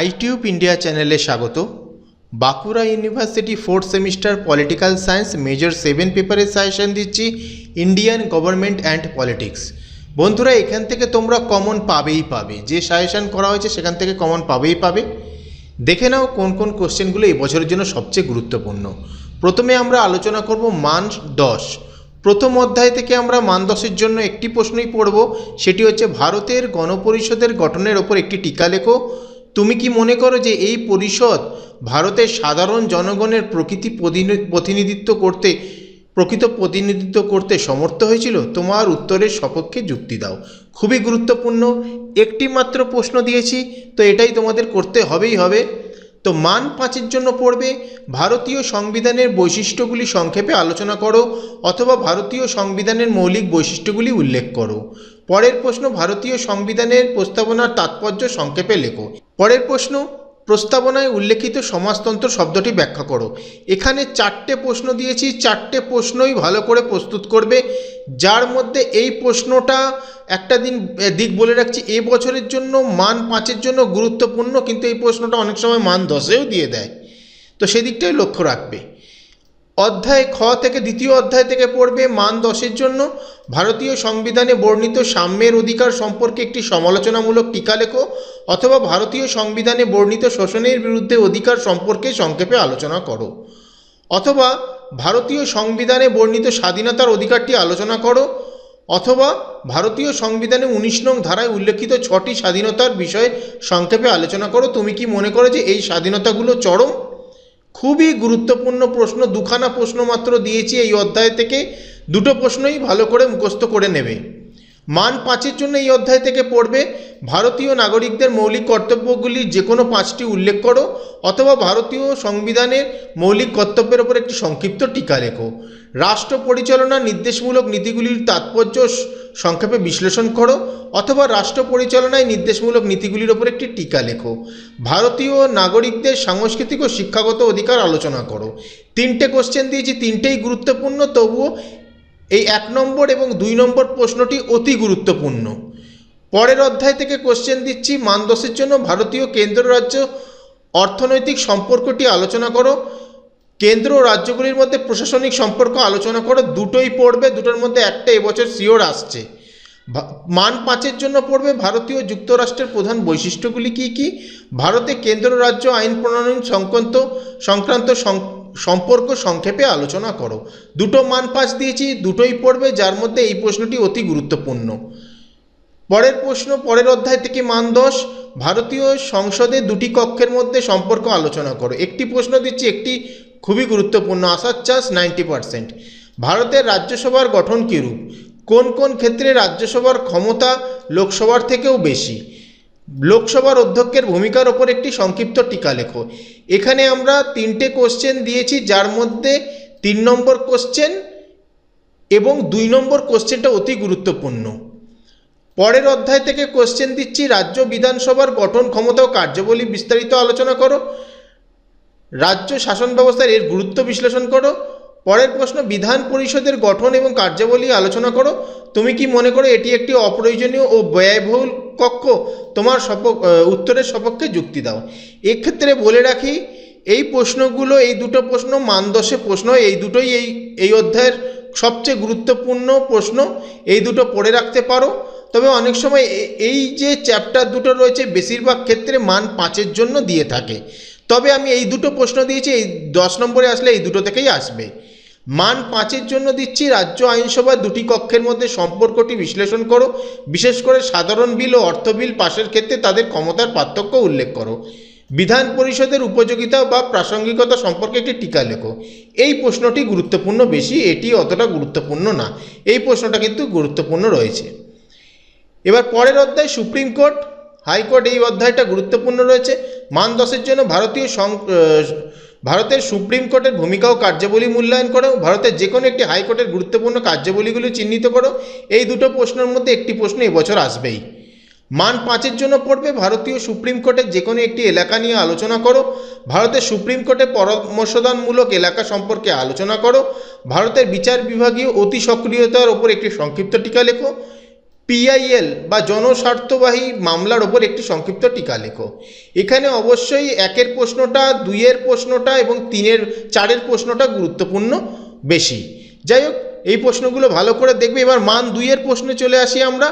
আইটিউব India চ্যানেলে স্বাগত। Bankura university fourth semester political science major seven পেপারের সাজেশন দিচ্ছি ইন্ডিয়ান গভর্নমেন্ট অ্যান্ড পলিটিক্স বন্ধুরা, এখান থেকে তোমরা কমন পাবেই পাবে। যে সাজেশন করা হয়েছে, সেখান থেকে কমন পাবেই পাবে। দেখে নাও কোন কোন কোশ্চেনগুলো এই বছরের জন্য সবচেয়ে গুরুত্বপূর্ণ। প্রথমে আমরা আলোচনা করব মান দশ। প্রথম অধ্যায় থেকে আমরা মান দশের জন্য একটি প্রশ্নই পড়ব। সেটি হচ্ছে, ভারতের গণপরিষদের গঠনের ওপর একটি টিকা লেখো। তুমি কি মনে করো যে এই পরিষদ ভারতের সাধারণ জনগণের প্রকৃতি প্রতিনিধিত্ব করতে, প্রকৃত প্রতিনিধিত্ব করতে সমর্থ হয়েছিল? তোমার উত্তরের সপক্ষে যুক্তি দাও। খুবই গুরুত্বপূর্ণ। একটি মাত্র প্রশ্ন দিয়েছি, তো এটাই তোমাদের করতে হবেই হবে। তো মান পাঁচের জন্য পড়বে, ভারতীয় সংবিধানের বৈশিষ্ট্যগুলি সংক্ষেপে আলোচনা করো অথবা ভারতীয় সংবিধানের মৌলিক বৈশিষ্ট্যগুলি উল্লেখ করো। পরের প্রশ্ন, ভারতীয় সংবিধানের প্রস্তাবনার তাৎপর্য সংক্ষেপে লেখো। পরের প্রশ্ন প্রস্তাবনায় উল্লেখিত সমাজতন্ত্র শব্দটি ব্যাখ্যা করো। এখানে চারটে প্রশ্ন দিয়েছি, চারটে প্রশ্নই ভালো করে প্রস্তুত করবে। যার মধ্যে এই প্রশ্নটা একটা দিন দিক বলে রাখছি, এ বছরের জন্য মান পাঁচের জন্য গুরুত্বপূর্ণ, কিন্তু এই প্রশ্নটা অনেক সময় মান দশেও দিয়ে দেয়। তো সেদিকটাই লক্ষ্য রাখবে। অধ্যায় খ থেকে দ্বিতীয় অধ্যায় থেকে পড়বে মান দশের জন্য। ভারতীয় সংবিধানে বর্ণিত সাম্যের অধিকার সম্পর্কে একটি সমালোচনামূলক টিকা লেখো, অথবা ভারতীয় সংবিধানে বর্ণিত শোষণের বিরুদ্ধে অধিকার সম্পর্কে সংক্ষেপে আলোচনা করো। অথবা ভারতীয় সংবিধানে বর্ণিত স্বাধীনতার অধিকারটি আলোচনা করো, অথবা ভারতীয় সংবিধানে উনিশ নং ধারায় উল্লেখিত ছটি স্বাধীনতার বিষয়ে সংক্ষেপে আলোচনা করো। তুমি কি মনে করো যে এই স্বাধীনতাগুলো চরম? খুবই গুরুত্বপূর্ণ প্রশ্ন, দুখানা প্রশ্ন মাত্র দিয়েছি এই অধ্যায় থেকে। দুটো প্রশ্নই ভালো করে মুখস্থ করে নেবে। মান পাঁচের জন্য এই অধ্যায় থেকে পড়বে, ভারতীয় নাগরিকদের মৌলিক কর্তব্যগুলি যে কোনো পাঁচটি উল্লেখ করো, অথবা ভারতীয় সংবিধানের মৌলিক কর্তব্যের ওপর একটি সংক্ষিপ্ত টিকা লেখো রাষ্ট্র পরিচালনার নির্দেশমূলক নীতিগুলির তাৎপর্য সংক্ষেপে বিশ্লেষণ করো অথবা রাষ্ট্র পরিচালনায় নির্দেশমূলক নীতিগুলির ওপর একটি টিকা লেখো। ভারতীয় নাগরিকদের সাংস্কৃতিক ও শিক্ষাগত অধিকার আলোচনা করো। তিনটে কোশ্চেন দিয়েছি, তিনটেই গুরুত্বপূর্ণ, তবুও এই এক নম্বর এবং দুই নম্বর প্রশ্নটি অতি গুরুত্বপূর্ণ। পরের অধ্যায় থেকে কোশ্চেন দিচ্ছি মান দশের জন্য ভারতীয় কেন্দ্র রাজ্য অর্থনৈতিক সম্পর্কটি আলোচনা করো। কেন্দ্র ও রাজ্যগুলির মধ্যে প্রশাসনিক সম্পর্ক আলোচনা করো দুটোই পড়বে, দুটোর মধ্যে একটা এবছর শিওর আসছে। মান পাঁচের জন্য পড়বে ভারতীয় যুক্তরাষ্ট্রের প্রধান বৈশিষ্ট্যগুলি কী কী? ভারতে কেন্দ্র রাজ্য আইন প্রণয়ন সংক্রান্ত সংক্রান্ত সম্পর্ক সংক্ষেপে আলোচনা করো। দুটো মান পাঁচ দিয়েছি, দুটোই পড়বে, যার মধ্যে এই প্রশ্নটি অতি গুরুত্বপূর্ণ। পরের প্রশ্ন, পরের অধ্যায় থেকে মান দশ, ভারতীয় সংসদে দুটি কক্ষের মধ্যে সম্পর্ক আলোচনা করো। একটি প্রশ্ন দিচ্ছি, একটি খুবই গুরুত্বপূর্ণ আসার চান্স নাইনটি পারসেন্ট। ভারতের রাজ্যসভার গঠন কীরূপ? কোন কোন ক্ষেত্রে রাজ্যসভার ক্ষমতা লোকসভার থেকেও বেশি? লোকসভার অধ্যক্ষের ভূমিকার ওপর একটি সংক্ষিপ্ত টিকা লেখো। এখানে আমরা তিনটে কোশ্চেন দিয়েছি, যার মধ্যে তিন নম্বর কোশ্চেন এবং দুই নম্বর কোশ্চেনটা অতি গুরুত্বপূর্ণ। পরের অধ্যায় থেকে কোশ্চেন দিচ্ছি, রাজ্য বিধানসভার গঠন, ক্ষমতা ও কার্যাবলী বিস্তারিত আলোচনা করো। রাজ্য শাসন ব্যবস্থার এর গুরুত্ব বিশ্লেষণ করো। পরের প্রশ্ন বিধান পরিষদের গঠন এবং কার্যাবলী আলোচনা করো। তুমি কি মনে করো এটি একটি অপ্রয়োজনীয় ও ব্যয়বহুল কক্ষ? তোমার সপ- আহ, উত্তরের সপক্ষে যুক্তি দাও। এক্ষেত্রে বলে রাখি এই প্রশ্নগুলো এই দুটো প্রশ্ন মানদশে প্রশ্ন এই দুটোই এই এই অধ্যায়ের সবচেয়ে গুরুত্বপূর্ণ প্রশ্ন। এই দুটো পড়ে রাখতে পারো। তবে অনেক সময় এই যে চ্যাপ্টার দুটো রয়েছে বেশিরভাগ ক্ষেত্রে মান পাঁচের জন্য দিয়ে থাকে। তবে আমি এই দুটো প্রশ্ন দিয়েছি, এই দশ নম্বরে আসলে এই দুটো থেকেই আসবে। মান পাঁচের জন্য দিচ্ছি, রাজ্য আইনসভার দুটি কক্ষের মধ্যে সম্পর্কটি বিশ্লেষণ করো। বিশেষ করে সাধারণ বিল ও অর্থ বিল পাশের ক্ষেত্রে তাদের ক্ষমতার পার্থক্য উল্লেখ করো। বিধান পরিষদের উপযোগিতা বা প্রাসঙ্গিকতা সম্পর্কে একটি টিকা লেখো। এই প্রশ্নটি গুরুত্বপূর্ণ বেশি, এটি অতটা গুরুত্বপূর্ণ না। এই প্রশ্নটা কিন্তু গুরুত্বপূর্ণ রয়েছে। এবার পরের অধ্যায় সুপ্রিম কোর্ট, হাইকোর্ট এই অধ্যায়টা গুরুত্বপূর্ণ রয়েছে। মান দশের জন্য ভারতীয় সং ভারতের সুপ্রিম কোর্টের ভূমিকা ও কার্যাবলী মূল্যায়ন করো, ভারতের যে কোনো একটি হাইকোর্টের গুরুত্বপূর্ণ কার্যাবলীগুলি চিহ্নিত করো। এই দুটো প্রশ্নের মধ্যে একটি প্রশ্ন এবছর আসবেই। মান পাঁচের জন্য পড়বে, ভারতীয় সুপ্রিম কোর্টের যে কোনো একটি এলাকা নিয়ে আলোচনা করো। ভারতের সুপ্রিম কোর্টের পরামর্শদানমূলক এলাকা সম্পর্কে আলোচনা করো। ভারতের বিচার বিভাগীয় অতি সক্রিয়তার ওপর একটি সংক্ষিপ্ত টিকা লেখো। পিআইএল বা জনস্বার্থবাহী মামলার ওপর একটি সংক্ষিপ্ত টিকা লেখো। এখানে অবশ্যই একের প্রশ্নটা, দুইয়ের প্রশ্নটা এবং তিনের, চারের প্রশ্নটা গুরুত্বপূর্ণ বেশি। যাই হোক, এই প্রশ্নগুলো ভালো করে দেখবে। এবার মান দুইয়ের প্রশ্নে চলে আসি আমরা।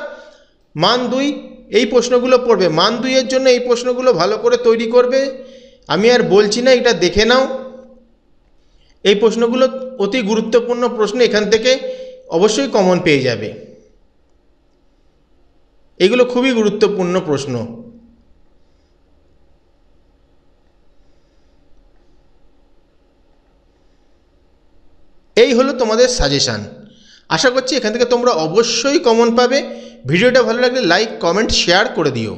মান দুই, এই প্রশ্নগুলো পড়বে। মান দুইয়ের জন্য এই প্রশ্নগুলো ভালো করে তৈরি করবে। আমি আর বলছি না, এটা দেখে নাও। এই প্রশ্নগুলো অতি গুরুত্বপূর্ণ প্রশ্ন এখান থেকে অবশ্যই কমন পেয়ে যাবে। এগুলো খুবই গুরুত্বপূর্ণ প্রশ্ন। এই হলো তোমাদের সাজেশান আশা করছি এখান থেকে তোমরা অবশ্যই কমন পাবে। ভিডিওটা ভালো লাগলে লাইক কমেন্ট শেয়ার করে দিও।